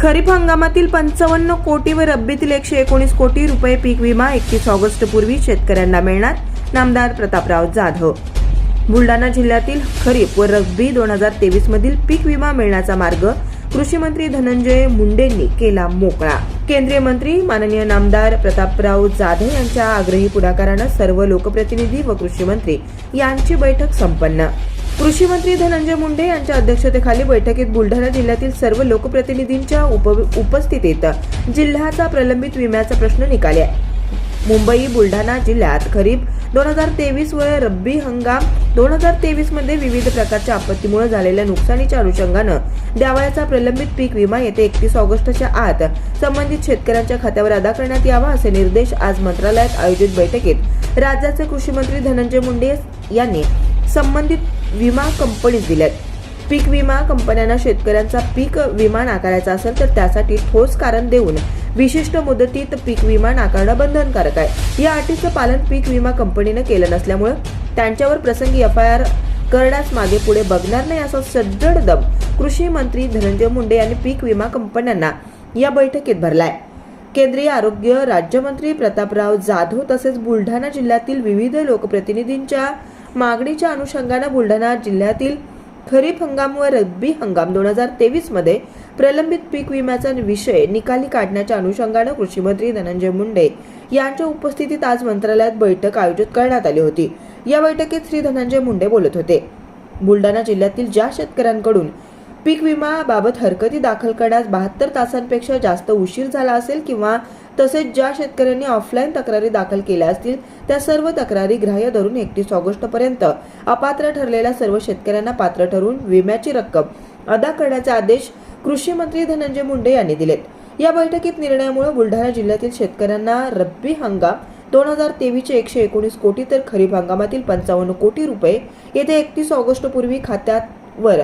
खरीप हंगामातील पंचावन्न कोटी व रब्बीतील एकशे एकोणीस कोटी रुपये पीक विमा एकतीस ऑगस्ट पूर्वी शेतकऱ्यांना मिळणार नामदार प्रतापराव जाधव. बुलढाणा जिल्ह्यातील खरीप व रब्बी दोन हजार तेवीस मधील पीक विमा मिळण्याचा मार्ग कृषी मंत्री धनंजय मुंडेंनी केला मोकळा. केंद्रीय मंत्री माननीय नामदार प्रतापराव जाधव यांच्या आग्रही पुढाकारानं सर्व लोकप्रतिनिधी व कृषी मंत्री यांची बैठक संपन्न. कृषी मंत्री धनंजय मुंडे यांच्या अध्यक्षतेखाली बैठकीत बुलढाणा जिल्ह्यातील सर्व लोकप्रतिनिधींच्या उप उपस्थितीत जिल्ह्याचा प्रलंबित विम्याचा प्रश्न निकाली आहे. मुंबई बुलढाणा जिल्ह्यात खरीप दोन हजार तेवीस व रब्बी हंगाम दोन हजार तेवीसमध्ये विविध प्रकारच्या आपत्तीमुळे झालेल्या नुकसानीच्या अनुषंगानं द्यावयाचा प्रलंबित पीक विमा येत्या एकतीस ऑगस्टच्या आत संबंधित शेतकऱ्यांच्या खात्यावर अदा करण्यात यावा असे निर्देश आज मंत्रालयात आयोजित बैठकीत राज्याचे कृषी मंत्री धनंजय मुंडे यांनी संबंधित विमा कंपनीज दिल्यात. पीक विमा कंपन्यांना शेतकऱ्यांचा पीक विमा नाकारायचा असेल तर त्यासाठी ठोस कारण देऊन विशिष्ट मुदतीत पीक विमा नाकारणं बंधनकारक आहे. या अटीचं पालन पीक विमा कंपनीनं केलं नसल्यामुळं त्यांच्यावर प्रसंगी एफ आय आर करण्यास मागे पुढे बघणार नाही असा सज्जड दम कृषी मंत्री धनंजय मुंडे यांनी पीक विमा कंपन्यांना या बैठकीत भरलाय. केंद्रीय आरोग्य राज्यमंत्री प्रतापराव जाधव तसेच बुलढाणा जिल्ह्यातील विविध लोकप्रतिनिधींच्या मागणीच्या अनुषंगानं बुलढाणा जिल्ह्यातील खरीप हंगाम व रब्बी हंगाम दोन हजार तेवीसमध्ये प्रलंबित पीक विम्याचा विषय निकाली काढण्याच्या अनुषंगानं कृषी मंत्री धनंजय मुंडे यांच्या उपस्थितीत आज मंत्रालयात बैठक आयोजित करण्यात आली होती. या बैठकीत श्री धनंजय मुंडे बोलत होते. बुलढाणा जिल्ह्यातील ज्या शेतकऱ्यांकडून पीक विमाबाबत हरकती दाखल करण्यास बहात्तर तासांपेक्षा जास्त उशीर झाला असेल किंवा तसेच ज्या शेतकऱ्यांनी ऑफलाईन तक्रारी दाखल केल्या असतील त्या सर्व तक्रारी ग्राह्य धरून एकतीस ऑगस्ट पर्यंत अपात्र ठरलेल्या सर्व शेतकऱ्यांना पात्र ठरवून विम्याची रक्कम अदा करण्याचे आदेश कृषी मंत्री धनंजय मुंडे यांनी दिलेत. या बैठकीत निर्णयामुळे बुलढाणा जिल्ह्यातील शेतकऱ्यांना रब्बी हंगाम दोन हजार तेवीसचे एकशे एकोणीस कोटी तर खरीप हंगामातील पंचावन्न कोटी रुपये येत्या एकतीस ऑगस्ट पूर्वी खात्यावर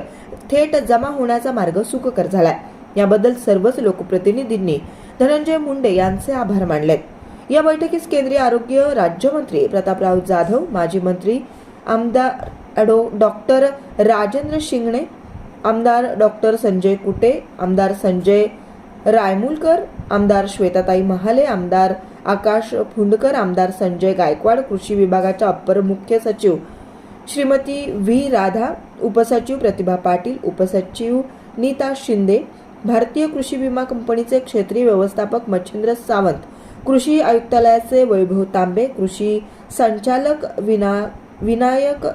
थेट जमा होण्याचा मार्ग सुखकर झालाय. याबद्दल सर्वच लोकप्रतिनिधींनी धनंजय मुंडे यांचे आभार मानलेत. या बैठकीस केंद्रीय आरोग्य राज्यमंत्री प्रतापराव जाधव माजी मंत्री आमदार ॲडो डॉक्टर राजेंद्र शिंगणे आमदार डॉक्टर संजय कुटे आमदार संजय रायमुलकर आमदार श्वेताताई महाले आमदार आकाश फुंडकर आमदार संजय गायकवाड कृषी विभागाच्या अप्पर मुख्य सचिव श्रीमती व्ही. राधा उपसचिव प्रतिभा पाटील उपसचिव नीता शिंदे भारतीय कृषी विमा कंपनीचे क्षेत्रीय व्यवस्थापक मच्छिंद्र सावंत कृषी आयुक्तालयाचे वैभव तांबे कृषी संचालक विना विनायक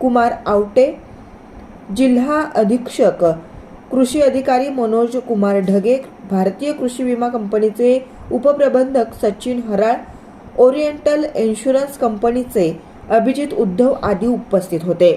कुमार आवटे जिल्हा अधीक्षक कृषी अधिकारी मनोज कुमार ढगे भारतीय कृषी विमा कंपनीचे उपप्रबंधक सचिन हराळ ओरिएंटल इन्शुरन्स कंपनीचे अभिजित उद्धव आदी उपस्थित होते.